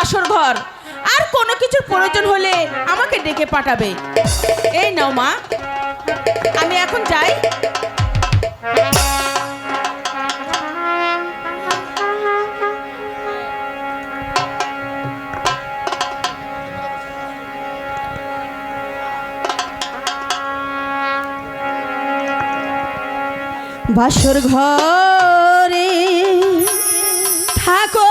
বাসর ঘর। আর কোনো কিছুর প্রয়োজন হলে আমাকে ডেকে পাঠাবে। এই নাও মা, আমি এখন যাই। বাসর ঘরে থাকো।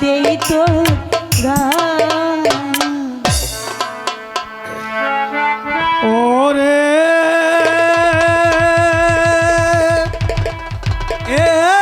দেই তো ওরে এ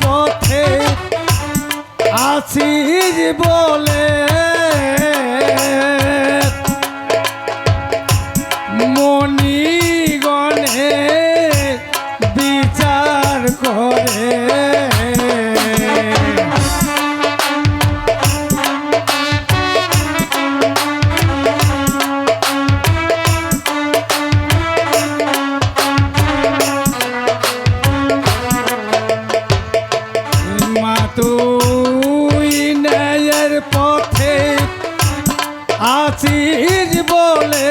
পথে আসির বলে তুই ন্যায়ের পথে আছিস বলে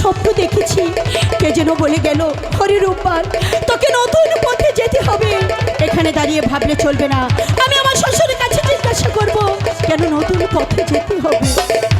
স্বপ্ন দেখেছি। কে যেন বলে গেল, হরি হরিরূপার তোকে নতুন পথে যেতে হবে। এখানে দাঁড়িয়ে ভাবলে চলবে না। আমি আমার শ্বশুরের কাছে জিজ্ঞাসা করব, কেন নতুন পথে যেতে হবে?